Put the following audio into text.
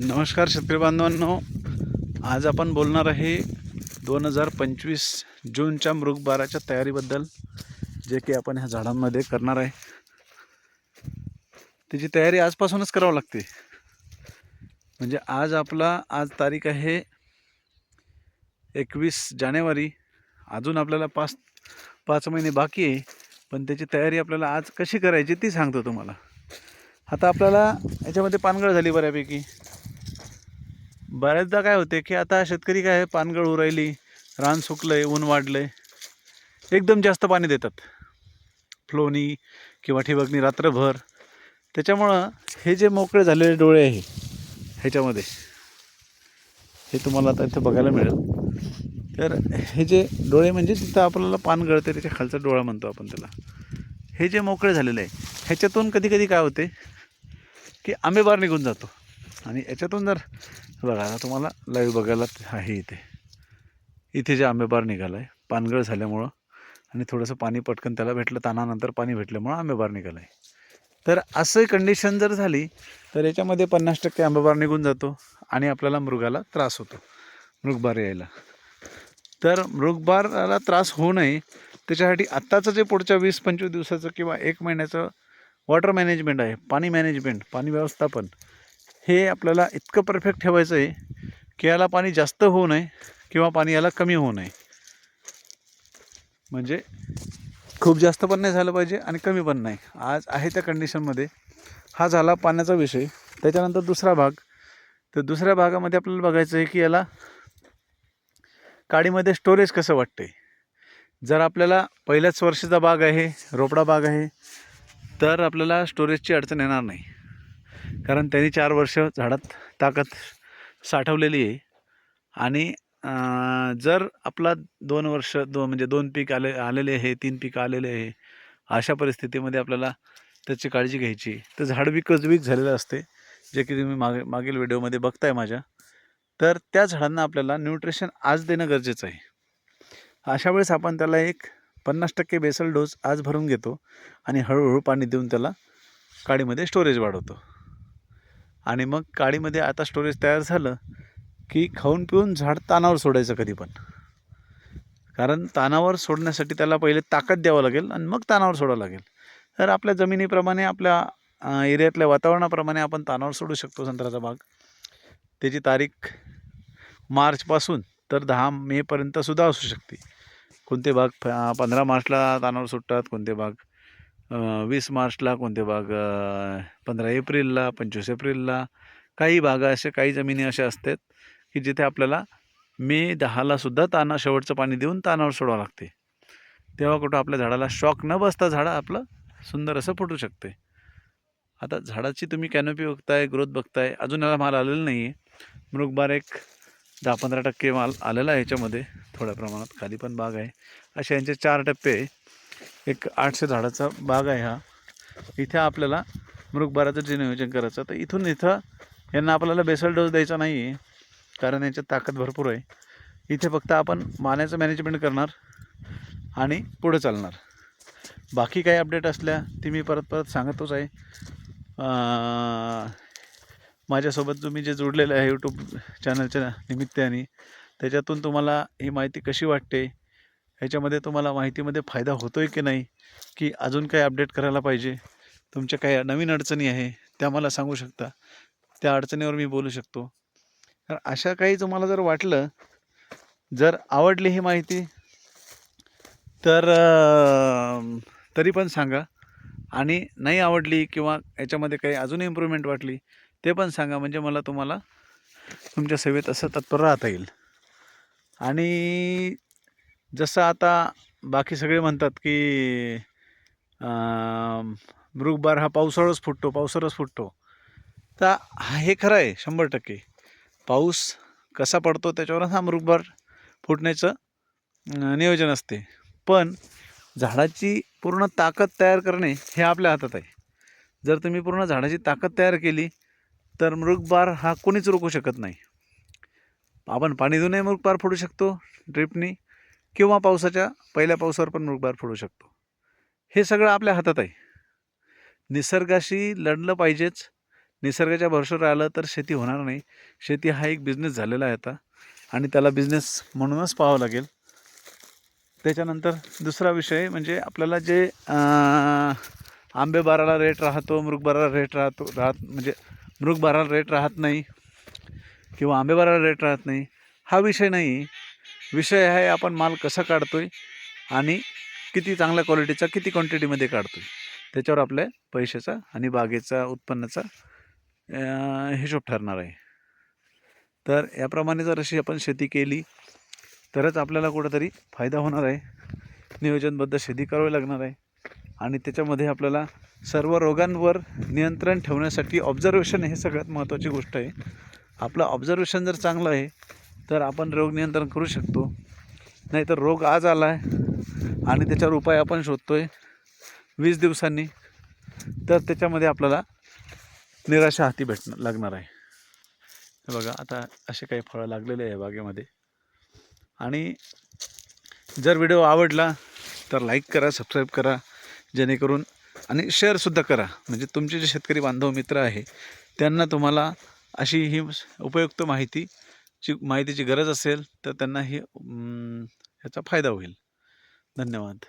नमस्कार शेतकरी बांधवांनो. आज आपण बोलणार आहे दोन हजार पंचवीस जूनच्या मृगबाराच्या तयारीबद्दल जे की आपण ह्या झाडांमध्ये करणार आहे. त्याची तयारी आजपासूनच करावं लागते. म्हणजे आज आपला आज तारीख आहे एकवीस जानेवारी. अजून आपल्याला पाच पाच महिने बाकी आहे पण त्याची तयारी आपल्याला आज कशी करायची ती सांगतो तुम्हाला. आता आपल्याला याच्यामध्ये पानगळ झाली बऱ्यापैकी. बऱ्याचदा काय होते की आता शेतकरी काय आहे, पानगळ उरायली रान सुकलं आहे ऊन वाढलं आहे एकदम जास्त पाणी देतात. फ्लोनी किंवा ठिबकनी रात्रभर. त्याच्यामुळं हे जे मोकळे झालेले डोळे आहे ह्याच्यामध्ये हे तुम्हाला आता इथं बघायला मिळेल. तर हे जे डोळे म्हणजे तिथं आपल्याला पान गळते त्याच्या खालचा डोळा म्हणतो आपण त्याला. हे जे मोकळे झालेले आहे ह्याच्यातून कधी कधी काय होते की आंबेबार निघून जातो. आणि याच्यातून जर बघा ना तुम्हाला लाईव्ह बघायला आहे इथे. इथे जे आंबेबार निघाला आहे पानगळ झाल्यामुळं आणि थोडंसं पाणी पटकन त्याला भेटलं तानानंतर पाणी भेटल्यामुळं आंबेबार निघाला आहे तर असं कंडिशन जर झाली तर याच्यामध्ये पन्नास टक्के आंबेबार निघून जातो आणि आपल्याला मृगाला त्रास होतो मृगबार यायला. तर मृगबाराला त्रास होऊ नये त्याच्यासाठी आत्ताचं जे पुढच्या वीस पंचवीस दिवसाचं किंवा एक महिन्याचं वॉटर मॅनेजमेंट आहे पाणी मॅनेजमेंट पाणी व्यवस्थापन हे आपल्याला इतकं परफेक्ट ठेवायचं आहे की याला पाणी जास्त होऊ नये किंवा पाणी याला कमी होऊ नये. म्हणजे खूप जास्त पण नाही झालं पाहिजे आणि कमी पण नाही. आज आहे त्या कंडिशनमध्ये हा झाला पाण्याचा विषय. त्याच्यानंतर दुसरा भाग. तर दुसऱ्या भागामध्ये आपल्याला बघायचं आहे की याला काडीमध्ये स्टोरेज कसं वाटते जर आपल्याला पहिल्याच वर्षाचा बाग आहे रोपडा बाग आहे तर आपल्याला स्टोरेजची अडचण येणार नाही. कारण त्यांनी चार वर्ष झाडात ताकद साठवलेली आहे. आणि जर आपला दोन वर्ष दो म्हणजे दोन पीक आले आलेले आहे तीन पीक आलेले आहे अशा परिस्थितीमध्ये आपल्याला त्याची काळजी घ्यायची तर झाड विकच वीक झालेलं असते जे की तुम्ही मागे मागील व्हिडिओमध्ये बघताय माझ्या. तर त्या झाडांना आपल्याला न्यूट्रिशन आज देणं गरजेचं आहे. अशा वेळेस आपण त्याला एक पन्नास टक्के बेसल डोस आज भरून घेतो आणि हळूहळू पाणी देऊन त्याला काडीमध्ये स्टोरेज वाढवतो. आणि मग काडीमध्ये आता स्टोरेज तयार झालं की खाऊन पिऊन झाड तानावर सोडायचं कधी पण. कारण तानावर सोडण्यासाठी त्याला पहिले ताकद द्यावं लागेल आणि मग तानावर सोडावं लागेल. तर आपल्या जमिनीप्रमाणे आपल्या एरियातल्या वातावरणाप्रमाणे आपण तानावर सोडू शकतो संत्र्याचा बाग. त्याची तारीख मार्चपासून तर दहा मेपर्यंतसुद्धा असू शकते. कोणते भाग पंधरा मार्चला तानावर सुटतात कोणते भाग वीस मार्चला कोणते बाग? पंधरा एप्रिलला पंचवीस एप्रिलला काही बागा असे काही जमिनी अशा असतात की जिथे आपल्याला मे दहालासुद्धा ताना शेवटचं पाणी देऊन तानावर सोडावं लागते. तेव्हा कुठं आपल्या झाडाला शॉक न बसता झाडं आपलं सुंदर असं फुटू शकते. आता झाडाची तुम्ही कॅनोपी बघताय ग्रोथ बघताय अजून याला माल आलेला नाही आहे मृगबार एक दहा पंधरा टक्के माल आलेला आहे याच्यामध्ये. थोड्या प्रमाणात खाली पण बाग आहे. असे यांचे चार टप्पे आहे. एक आठशे झाडाचा बाग आहे हा. इथे आपल्याला मृगबाराचं जे नियोजन करायचं तर इथून इथं यांना आपल्याला बेसल डोस द्यायचा नाही आहे कारण यांच्यात ताकद भरपूर आहे. इथे फक्त आपण माण्याचं मॅनेजमेंट करणार आणि पुढे चालणार. बाकी काही अपडेट असल्या ती मी परत परत सांगतोच आहे. माझ्यासोबत तुम्ही जे जोडलेलं आहे यूट्यूब चॅनलच्या निमित्ताने त्याच्यातून तुम्हाला ही माहिती कशी वाटते ह्याच्यामध्ये तुम्हाला माहितीमध्ये फायदा होतो आहे की नाही? की अजून काही अपडेट करायला पाहिजे? तुमच्या काही नवीन अडचणी आहे त्या मला सांगू शकता. त्या अडचणीवर मी बोलू शकतो. तर अशा काही तुम्हाला जर वाटलं जर आवडली ही माहिती तर तरी पण सांगा. आणि नाही आवडली किंवा याच्यामध्ये काही अजून इम्प्रूव्हमेंट वाटली ते पण सांगा. म्हणजे मला तुम्हाला तुमच्या सेवेत असं तत्पर राहता येईल. आणि जसं आता बाकी सगळे म्हणतात की मृगबार हा पावसाळच फुटतो पावसाळच फुटतो. तर हा हे खरं आहे शंभर टक्के. पाऊस कसा पडतो त्याच्यावर हा मृगबार फुटण्याचं नियोजन असते. पण झाडाची पूर्ण ताकद तयार करणे हे आपल्या हातात आहे. जर तुम्ही पूर्ण झाडाची ताकद तयार केली तर मृगबार हा कोणीच रोखू शकत नाही. आपण पाणी देऊनही मृगबार फोडू शकतो ड्रिपनी. किंवा पावसाच्या पहिल्या पावसावर पण मृगबार फोडू शकतो. हे सगळं आपल्या हातात आहे. निसर्गाशी लढलं पाहिजेच. निसर्गाच्या भरोश्यावर राहिलं तर शेती होणार नाही. शेती हा एक बिझनेस झालेला आहे आता. आणि त्याला बिझनेस म्हणूनच पाहावं लागेल. त्याच्यानंतर दुसरा विषय म्हणजे आपल्याला जे आंबेबाराला आंबे बाराला रेट राहतो मृगबाराला रेट राहतो राहत म्हणजे मृगबाराला रेट राहत नाही किंवा आंबे बाराला रेट राहत नाही हा विषय नाही. विषय आहे आपण माल कसा काढतोय आणि किती चांगल्या क्वालिटीचा किती क्वांटिटीमध्ये काढतोय. त्याच्यावर आपल्या पैशाचा आणि बागेचा उत्पन्नाचा हिशोब ठरणार आहे. तर याप्रमाणे जर अशी आपण शेती केली तरच आपल्याला कुठंतरी फायदा होणार आहे. नियोजनबद्ध शेती करावी लागणार आहे. आणि त्याच्यामध्ये आपल्याला सर्व रोगांवर नियंत्रण ठेवण्यासाठी ऑब्झर्वेशन हे सगळ्यात महत्त्वाची गोष्ट आहे. आपलं ऑब्झर्वेशन जर चांगलं आहे तर आपण रोग नियंत्रण करू शकतो. नाहीतर रोग आज आला आहे आणि त्याच्यावर उपाय आपण शोधतो आहे वीस दिवसांनी. तर त्याच्यामध्ये आपल्याला निराशा हाती भेटणं लागणार आहे. हे बघा आता असे काही फळं लागलेले आहे बागेमध्ये. आणि जर व्हिडिओ आवडला तर लाईक करा सबस्क्राईब करा जेणेकरून आणि शेअरसुद्धा करा. म्हणजे तुमचे जे शेतकरी बांधव मित्र आहे त्यांना तुम्हाला अशी ही उपयुक्त माहिती ची माहितीची गरज असेल तर त्यांना ही ह्याचा फायदा होईल. धन्यवाद.